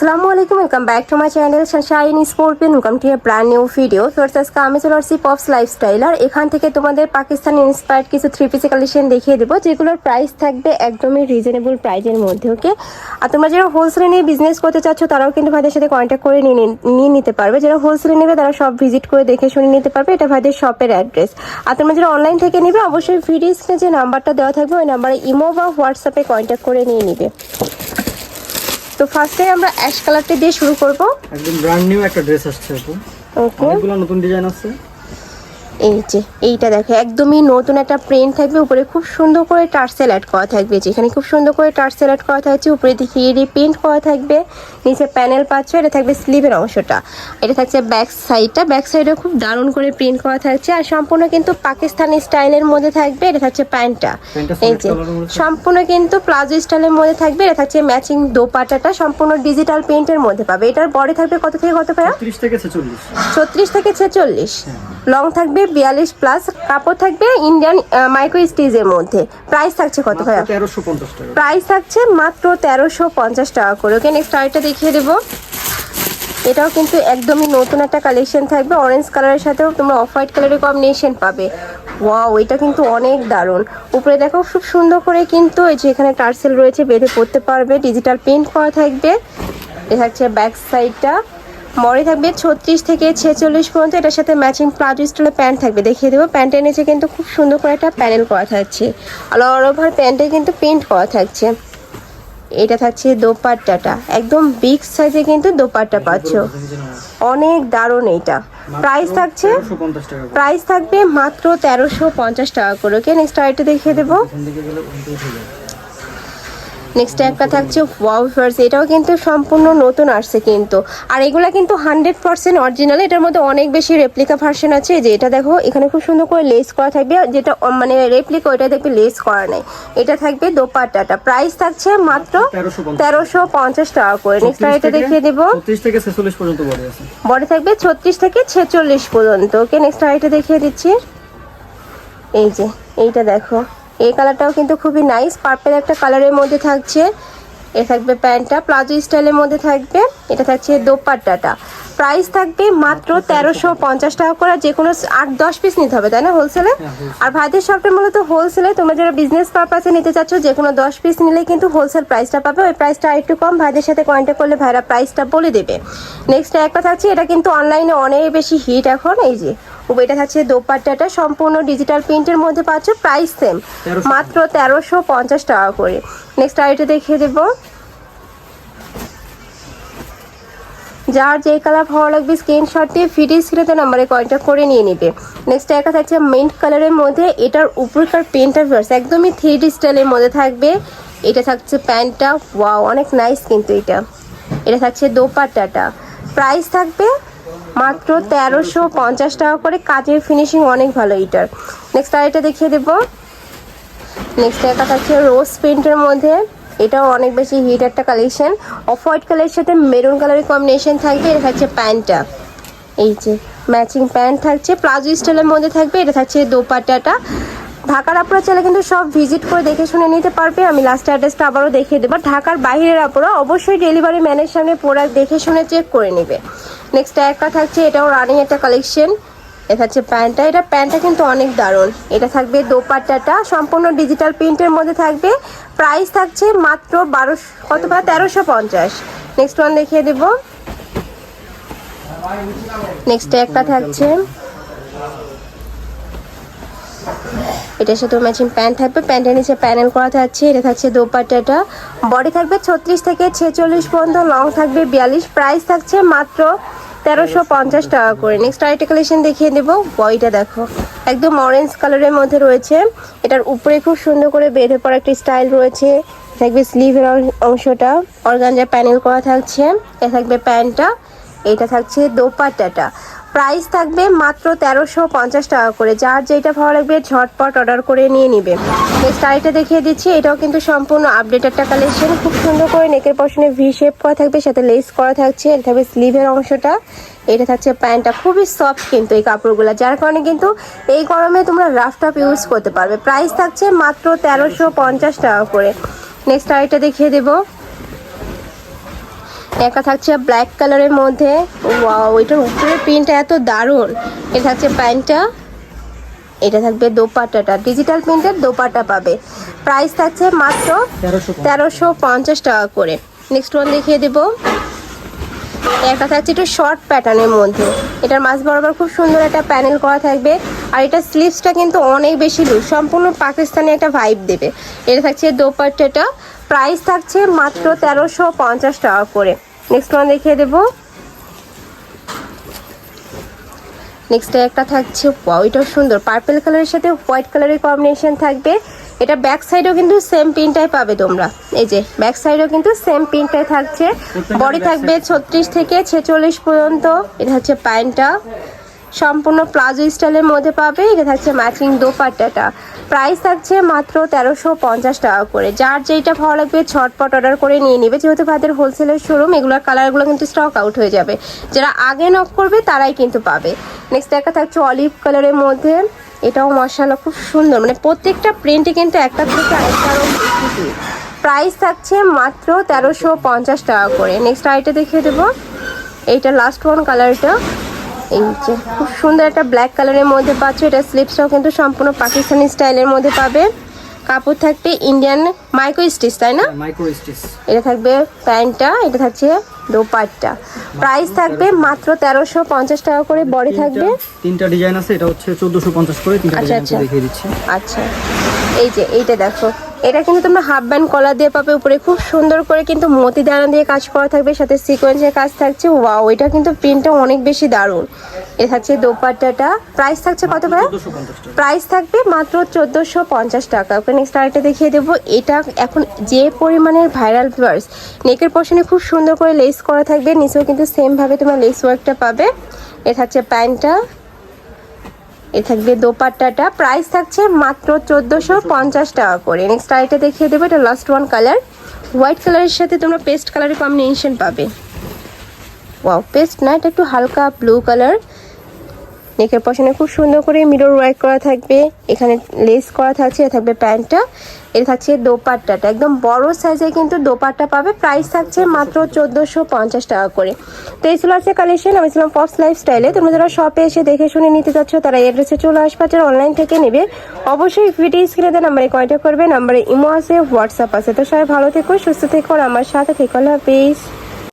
আসসালামু আলাইকুম welcome back to my channel sunshine scorpion welcome to brand new video first আজকে আমি চলে আসছি পপস লাইফস্টাইল আর এখান থেকে তোমাদের পাকিস্তানি ইন্সপায়ার্ড কিছু থ্রি পিসে কালেকশন দেখিয়ে দেবো, যেগুলোর প্রাইস থাকবে একদমই রিজনেবল প্রাইজের মধ্যে ওকে আর তোমরা যারা হোলসেলে নিয়ে বিজনেস করতে চাচ্ছ, তারাও কিন্তু ভাইদের সাথে কন্ট্যাক্ট করে নিয়ে নিতে পারবে। যারা হোলসেলে নেবে, তারা সব ভিজিট করে দেখে শুনে নিতে পারবে, এটা ভাইদের শপের অ্যাড্রেস আর তোমরা যারা অনলাইন থেকে নিবে, অবশ্যই ভিডিও স্ক্রিনে যে নাম্বারটা দেওয়া থাকবে, ওই নাম্বারে ইমো বা হোয়াটসঅ্যাপে কন্ট্যাক্ট করে নিয়ে নিবে। তো ফার্স্টে আমরা অ্যাশ কালারটা দিয়ে শুরু করব। একদম ব্র্যান্ড নিউ একটা ড্রেস আসছে আপু ওকে অনেকগুলো নতুন ডিজাইন আছে। এই যে এইটা দেখো একদমই নতুন একটা প্রিন্ট থাকবে উপরে খুব সুন্দর করে টার্সেল অ্যাড করা থাকবে যেখানে খুব সুন্দর করে টার্সেল অ্যাড করা থাকছে উপরে দিকে ইডি প্রিন্ট করা থাকবে নিচে প্যানেল পাচ্ছ এটা থাকবে স্লিভের অংশটা। এটা থাকছে ব্যাক সাইডটা ব্যাক সাইডে খুব দারুণ করে প্রিন্ট করা থাকছে আর সম্পূর্ণ কিন্তু পাকিস্তানি স্টাইলের মধ্যে থাকবে এটা থাকছে প্যান্টটা এই যে সম্পূর্ণ কিন্তু প্লাজো স্টাইলের মধ্যে থাকবে এটা থাকছে ম্যাচিং দোপাটাটা সম্পূর্ণ ডিজিটাল প্রিন্টের মধ্যে পাবে। এটার বডি থাকবে কত থেকে কত পায়া 30 থেকে 46 ছত্রিশ থেকে ছেচল্লিশ। লং থাকবে বিয়াল্লিশ প্লাস কাপড় থাকবে ইন্ডিয়ান মাইক্রো স্টিজের মধ্যে। প্রাইস থাকছে কত ভাইয়া? 1350 টাকা। প্রাইস থাকছে মাত্র তেরোশো পঞ্চাশ টাকা করে। ওকে নেক্সট আরেকটা দেখিয়ে দেবো। এটাও কিন্তু একদমই নতুন একটা কালেকশন থাকবে। অরেঞ্জ কালারের সাথেও তোমরা অফ হোয়াইট কালারের কম্বিনেশন পাবে। ওয়াও এটা কিন্তু অনেক দারুণ। উপরে দেখো খুব সুন্দর করে কিন্তু এই যে এখানে টার্সেল রয়েছে বেঁধে পড়তে পারবে। ডিজিটাল প্রিন্ট করা থাকবে। এটা থাকছে ব্যাক সাইডটা মরে থাকবে ছত্রিশ থেকে ছেচল্লিশ পর্যন্ত। এটার সাথে ম্যাচিং প্লাজো স্টাইলের প্যান্ট থাকবে। দেখিয়ে দেবো প্যান্টের নিচে কিন্তু খুব সুন্দর করে একটা প্যানেল করা থাকছে। আর অল ওভার প্যান্টে কিন্তু প্রিন্ট করা থাকছে। এটা থাকছে দোপাট্টাটা। একদম বিগ সাইজে কিন্তু দোপাট্টা পাচ্ছ। অনেক দারুণ এইটা প্রাইস থাকছে 1350 প্রাইস থাকবে মাত্র তেরোশো পঞ্চাশ টাকা করে। ওকে নেক্সট আরেকটা দেখিয়ে দেবো এখান থেকে গেলে উল্টো উঠে যাবে নেক্সট একটা থাকছে ওয়াও ফার্স এটাও কিন্তু সম্পূর্ণ নতুন আসছে কিন্তু। আর এগুলো কিন্তু হান্ড্রেড পার্সেন্ট অরিজিনাল এটার মধ্যে অনেক বেশি রেপ্লিকা ভার্সন আছে। যে এটা দেখো এখানে খুব সুন্দর করে লেস করা থাকবে। যেটা মানে রেপ্লিকা ওইটা দেখবে লেস করা নেই। এটা থাকবে দোপাট্টাটা। প্রাইস থাকছে মাত্র তেরোশো পঞ্চাশ। টাকা করে। নেক্সট এটা দেখিয়ে দেবো। 36 থেকে 46 পর্যন্ত বডি থাকবে ছত্রিশ থেকে ছেচল্লিশ পর্যন্ত। ওকে নেক্সট আরেকটা দেখিয়ে দিচ্ছি। এই যে এইটা দেখো। এই কালারটাও কিন্তু খুবই নাইস পার্পেল একটা কালারের মধ্যে থাকছে। এ থাকবে প্যান্টটা প্লাজো স্টাইলের মধ্যে থাকবে। এটা থাকছে দোপাট্টাটা। প্রাইস থাকবে মাত্র তেরোশো পঞ্চাশ টাকা করে যে কোনো আট দশ পিস নিতে হবে তাই না হোলসেলে হ্যাঁ, আর ভাইদের শপটা মূলত হোলসেলে তোমরা যারা বিজনেস পারপাসে নিতে চাচ্ছ যে কোনো দশ পিস নিলে কিন্তু হোলসেল প্রাইসটা পাবে। ওই প্রাইসটা একটু কম ভাইদের সাথে কন্ট্যাক্ট করলে ভাইরা প্রাইসটা বলে দেবে। নেক্সট একটা থাকছে এটা কিন্তু অনলাইনে অনেক বেশি হিট এখন এই যে এটা থাকছে দোপাট্টাটা সম্পূর্ণ ডিজিটাল প্রিন্টের মধ্যে পাচ্ছ প্রাইস সেম মাত্র তেরোশো পঞ্চাশ টাকা করে। নেক্সট আরেকটা দেখিয়ে দেবো। যার যে কালার ভালো লাগবে স্ক্রিনশট দিয়ে ফিডি স্ক্রিনে নাম্বারে কন্ট্যাক্ট করে নিয়ে নেবে। নেক্সট একটা থাকছে মিন্ট কালারের মধ্যে এটার উপরকার পেন্টার ভার্স একদমই থ্রি ডি স্টাইলের মধ্যে থাকবে। এটা থাকছে প্যান্টটা ওয়াও অনেক নাইস কিন্তু এটা। এটা থাকছে দোপাট্টাটা। প্রাইস থাকবে মাত্র তেরোশো পঞ্চাশ টাকা করে। কাজের ফিনিশিং অনেক ভালো এটার নেক্সট আরেকটা দেখিয়ে দেবো। নেক্সট একটা থাকছে রোজ প্রিন্টের মধ্যে। এটাও অনেক বেশি হিট একটা কালেকশন অফ হোয়াইট কালারের সাথে মেরুন কালারের কম্বিনেশন থাকবে। এটা থাকছে প্যান্টটা এই যে ম্যাচিং প্যান্ট থাকছে। প্লাজো স্টাইলের মধ্যে থাকবে। এটা থাকছে দোপাট্টাটা। ঢাকার আপনারা চাইলে কিন্তু সব ভিজিট করে দেখে শুনে নিতে পারবে। আমি লাস্ট অ্যাড্রেসটা আবারও দেখিয়ে দেবো। ঢাকার বাইরের আপনারা অবশ্যই ডেলিভারি ম্যানের সামনে প্রোডাক্ট দেখে শুনে চেক করে নেবে। নেক্সট একটা থাকছে, এটাও রানিং একটা কালেকশন এটা হচ্ছে প্যান্টটা। এটা প্যান্টটা কিন্তু অনেক দারুণ। এটা থাকবে দোপাট্টাটা। সম্পূর্ণ ডিজিটাল প্রিন্টের মধ্যে থাকবে। প্রাইস থাকছে মাত্র বারোশো, কত বা? তেরোশো পঞ্চাশ। নেক্সট ওয়ান দেখিয়ে দেবো। নেক্সট একটা থাকছে। এটার সাথে ম্যাচিং প্যান্ট থাকবে। প্যান্টের নিচে প্যানেল করা থাকছে। এটা থাকছে দোপাট্টাটা। বডি থাকবে ছত্রিশ থেকে ছেচল্লিশ পর্যন্ত লং থাকবে, বিয়াল্লিশ। প্রাইস থাকছে মাত্র তেরোশো পঞ্চাশ টাকা করে। নেক্সট আরেকটা কালেকশন দেখিয়ে দেবো। বইটা দেখো। একদম অরেঞ্জ কালারের মধ্যে রয়েছে। এটার উপরে খুব সুন্দর করে বেঁধে পড়া একটা স্টাইল রয়েছে। থাকবে স্লিভের অংশটা। অর্গানজা প্যানেল করা থাকছে। এ থাকবে প্যান্টটা। এটা থাকছে দোপাট্টাটা। প্রাইস থাকবে মাত্র তেরোশো পঞ্চাশ টাকা করে। যার যেটা ভালো লাগবে ঝটপট অর্ডার করে নিয়ে নিবে। নেক্সট আরেকটা দেখিয়ে দিচ্ছি, এটাও কিন্তু সম্পূর্ণ আপডেট একটা কালেকশন খুব সুন্দর করে নেকের পশনে ভি শেপ করা থাকবে, সাথে লেস করা থাকছে, এটা থাকবে স্লিভের অংশটা। এটা থাকছে প্যান্টটা, খুবই সফট কিন্তু এই কাপড়গুলো, যার কারণে কিন্তু এই গরমে তোমরা রাফ টাপ ইউজ করতে পারবে। প্রাইস থাকছে মাত্র তেরোশো পঞ্চাশ টাকা করে। নেক্সট আরেকটা দেখিয়ে দেবো। একটা থাকছে ব্ল্যাক কালারের মধ্যে। ওয়াও এটার উপরের প্রিন্টটা এত দারুণ। এটা থাকছে প্যান্টটা এটা থাকবে দোপাট্টাটা। ডিজিটাল প্রিন্টের দোপাট্টা পাবে। প্রাইস থাকছে মাত্র তেরোশো তেরোশো পঞ্চাশ টাকা করে। নেক্সট ওয়ান দেখিয়ে দেবো। একটা থাকছে একটু শর্ট প্যাটার্নের মধ্যে। এটার মাছ বরাবর খুব সুন্দর একটা প্যানেল করা থাকবে। আর এটা স্লিভসটা কিন্তু অনেক বেশি লুজ সম্পূর্ণ পাকিস্তানি একটা ভাইব দেবে। এটা থাকছে দোপাট্টাটা। প্রাইস থাকছে মাত্র তেরোশো পঞ্চাশ টাকা করে। নেক্সট ওয়ান দেখিয়ে দেব। নেক্সট একটা থাকছে ওইটাও সুন্দর। পার্পেল কালারের সাথে হোয়াইট কালারের কম্বিনেশন থাকবে। এটা ব্যাক সাইডেও কিন্তু সেম প্রিন্টটাই পাবে তোমরা। এই যে ব্যাক সাইডেও কিন্তু সেম প্রিন্টটাই থাকছে। বডি থাকবে ছত্রিশ থেকে ছেচল্লিশ পর্যন্ত। এটা হচ্ছে প্যান্টটা সম্পূর্ণ প্লাজো স্টাইলের মধ্যে পাবে। এটা থাকছে ম্যাচিং দোপাট্টাটা। প্রাইস থাকছে মাত্র তেরোশো পঞ্চাশ টাকা করে। যার যেইটা ভালো লাগবে ছটপট অর্ডার করে নিয়ে নেবে। যেহেতু ভাদের হোলসেলের শোরুম এগুলোর কালারগুলো কিন্তু স্টক আউট হয়ে যাবে। যারা আগে নক করবে, তারাই কিন্তু পাবে। নেক্সট একটা থাকছে অলিভ কালারের মধ্যে। এটাও মশালা খুব সুন্দর। মানে প্রত্যেকটা প্রিন্টে কিন্তু একটা থেকে আরেকটা প্রাইস থাকছে মাত্র তেরোশো পঞ্চাশ টাকা করে। নেক্সট আইটা দেখিয়ে দেবো। এইটা লাস্ট ওয়ান কালারটা এই যে খুব সুন্দর একটা ব্ল্যাক কালারের মধ্যে পাচ্ছ। এটা স্লিপসটাও কিন্তু সম্পূর্ণ পাকিস্তানি স্টাইলের মধ্যে পাবে। কাপড় থাকবে ইন্ডিয়ান মাইক্রো স্টিচ তাই না? এটা থাকবে প্যান্টটা এটা থাকছে দোপাট্টা। প্রাইস থাকবে মাত্র তেরোশো পঞ্চাশ টাকা করে বডি থাকবে। তিনটা ডিজাইন আছে এটা হচ্ছে চোদ্দশো পঞ্চাশ করে আচ্ছা, আচ্ছা। আচ্ছা। এই যে এইটা দেখো। এটা কিন্তু তোমরা হাফ ব্যান্ড কলার দিয়ে পাবে উপরে। খুব সুন্দর করে কিন্তু মতি দানা দিয়ে কাজ করা থাকবে সাথে সিকোয়েন্সের কাজ থাকছে। ওয়াও এটা কিন্তু প্রিন্টটা অনেক বেশি দারুণ। এটা থাকছে দোপাট্টাটা। প্রাইস থাকছে কত ভাই? প্রাইস থাকবে মাত্র চোদ্দোশো পঞ্চাশ টাকা। ওকে নেক্সট আরেকটা দেখিয়ে দেবো। এটা এখন যে পরিমাণের ভাইরাল ভিউয়ার্স নেকের পশনে খুব সুন্দর করে লেস করা থাকবে। নিচেও কিন্তু সেমভাবে তোমার লেস ওয়ার্কটা পাবে। এ থাকছে প্যান্টটা। এ থাকবে দোপাট্টাটা। প্রাইস থাকছে মাত্র চোদ্দোশো পঞ্চাশ টাকা করে। নেক্সট আরেকটা দেখিয়ে দেবো, এটা লাস্ট ওয়ান কালার হোয়াইট কালারের সাথে তোমরা পেস্ট কালারের কম্বিনেশন পাবে। ওয়াও পেস্ট না, এটা একটু হালকা ব্লু কালার নেকের পশনে খুব সুন্দর করে মিরর ওয়ার্ক করা থাকবে। এখানে লেস করা থাকছে থাকবে প্যান্টটা। এটা থাকছে দোপাট্টাটা। একদম বড় সাইজে কিন্তু দোপাট্টা পাবে। প্রাইস থাকছে মাত্র চোদ্দোশো পঞ্চাশ টাকা করে। তো এই ছিল আছে কালেকশন আমি ছিলাম লাইফ স্টাইলে তোমরা যারা শপে এসে দেখে শুনে নিতে চাচ্ছ, তারা এড্রেসে চলে আসবে যারা অনলাইন থেকে নেবে, অবশ্যই ভিডিও স্ক্রিনে দেওয়া নাম্বারে কন্ট্যাক্ট করবে। নাম্বারে ইমো আছে হোয়াটসঅ্যাপ আছে। তো সবাই ভালো থেকো, সুস্থ থেকো, আর আমার সাথে থেকো। হাফিজ।